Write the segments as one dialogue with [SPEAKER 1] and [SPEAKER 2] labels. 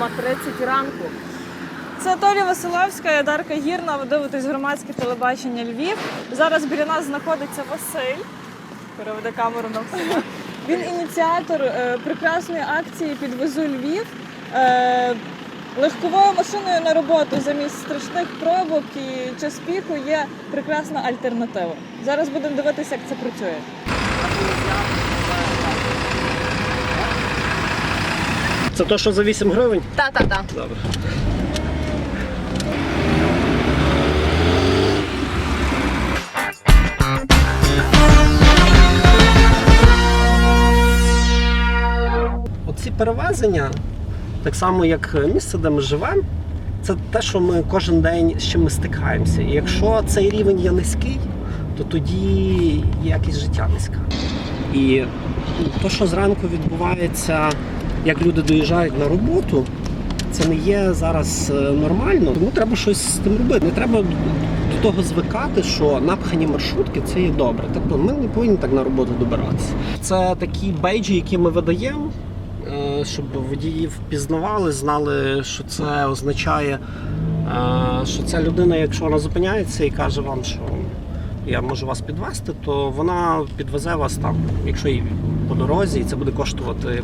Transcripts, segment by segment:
[SPEAKER 1] 8.30 ранку.
[SPEAKER 2] Це Толя Василевська, я Дарка Гірна. Ви дивитесь громадське телебачення Львів. Зараз біля нас знаходиться Василь. Переведе камеру на себе. Він ініціатор е, прекрасної акції Підвезу Львів. Е, легковою машиною на роботу замість страшних пробок і час піку є прекрасна альтернатива. Зараз будемо дивитися, як це працює.
[SPEAKER 3] Це то, що за 8 гривень?
[SPEAKER 1] Та-та-та.
[SPEAKER 3] Добре. Оці перевезення, так само як місце, де ми живемо, це те, що ми кожен день з чим ми стикаємося. І якщо цей рівень є низький, то тоді якість життя низька. І то, що зранку відбувається, як люди доїжджають на роботу, це не є зараз е, нормально, тому треба щось з тим робити. Не треба до того звикати, що напхані маршрутки це є добре. Тобто ми не повинні так на роботу добиратися. Це такі бейджі, які ми видаємо, е, щоб водії впізнавали, знали, що це означає, е, що ця людина, якщо вона зупиняється і каже вам, що я можу вас підвести, то вона підвезе вас там, якщо і по дорозі, і це буде коштувати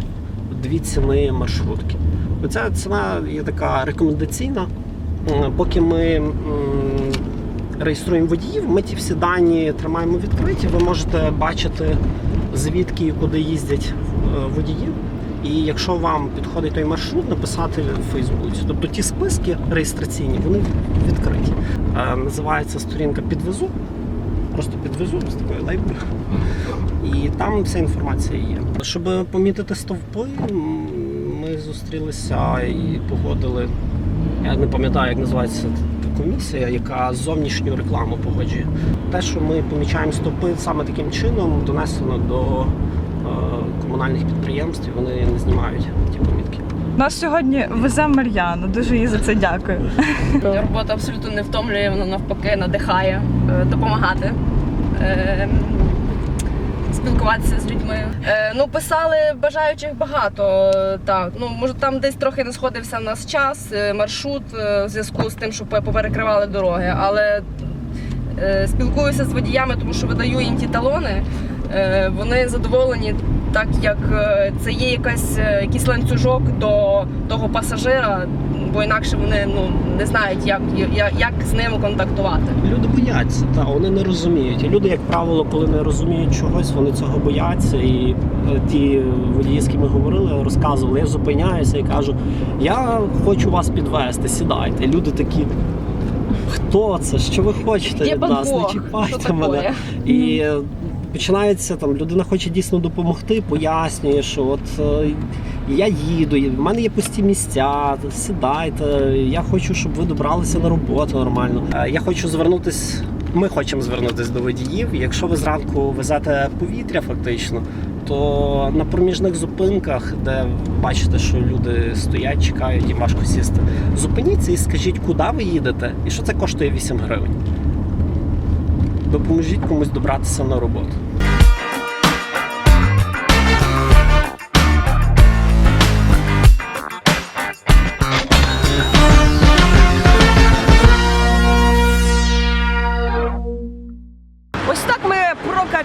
[SPEAKER 3] дві ціни маршрутки. Ця ціна є така рекомендаційна. Поки ми реєструємо водіїв, ми ті всі дані тримаємо відкриті. Ви можете бачити, звідки і куди їздять е, водії. І якщо вам підходить той маршрут, написати в Фейсбуці. Тобто ті списки реєстраційні, вони відкриті. Е, Називається сторінка підвезу. Просто підвезу з такою лейбою. І там вся інформація є. Щоб помітити стовпи, ми зустрілися і погодили. Я не пам'ятаю, як називається комісія, яка зовнішню рекламу погоджує. Те, що ми помічаємо стовпи саме таким чином, донесено до е, комунальних підприємств, і вони не знімають ті помітки.
[SPEAKER 2] Нас сьогодні везе Мар'яна. Дуже їй за це дякую.
[SPEAKER 1] Робота абсолютно не втомлює, вона навпаки надихає, е, допомагати. е, Спілкуватися з людьми. Е, ну, писали бажаючих багато. Так, ну може там десь трохи не сходився в нас час, маршрут в зв'язку з тим, що поперекривали дороги. Але спілкуюся з водіями, тому що видаю їм ті талони. Е, вони задоволені, так як е, це є якась, е, якийсь ланцюжок до того пасажира, бо інакше вони ну, не знають, як, як, з ними контактувати.
[SPEAKER 3] Люди бояться, та вони не розуміють. І люди, як правило, коли не розуміють чогось, вони цього бояться. І ті водії, з ким ми говорили, розказували, я зупиняюся і кажу, я хочу вас підвести, сідайте. І люди такі. Хто це? Що ви хочете від нас? Не чіпайте мене. І починається там, людина хоче дійсно допомогти, пояснює, що от е, я їду, в мене є пусті місця, сідайте. Я хочу, щоб ви добралися на роботу нормально. Е, Я хочу звернутися. Ми хочемо звернутися до водіїв. Якщо ви зранку везете повітря, фактично, то на проміжних зупинках, де бачите, що люди стоять, чекають, їм важко сісти, зупиніться і скажіть, куди ви їдете, і що це коштує 8 гривень. Допоможіть комусь добратися на роботу.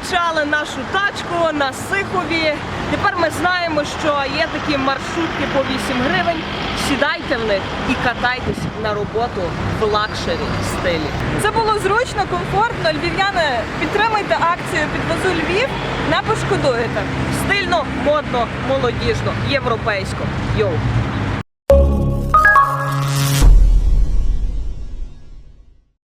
[SPEAKER 1] Прокачали нашу тачку на Сихові. Тепер ми знаємо, що є такі маршрутки по 8 гривень. Сідайте в них і катайтесь на роботу в лакшері стилі.
[SPEAKER 2] Це було зручно, комфортно. Львів'яни, підтримуйте акцію Підвезу Львів, не пошкодуєте.
[SPEAKER 1] Стильно, модно, молодіжно, європейсько. Йоу!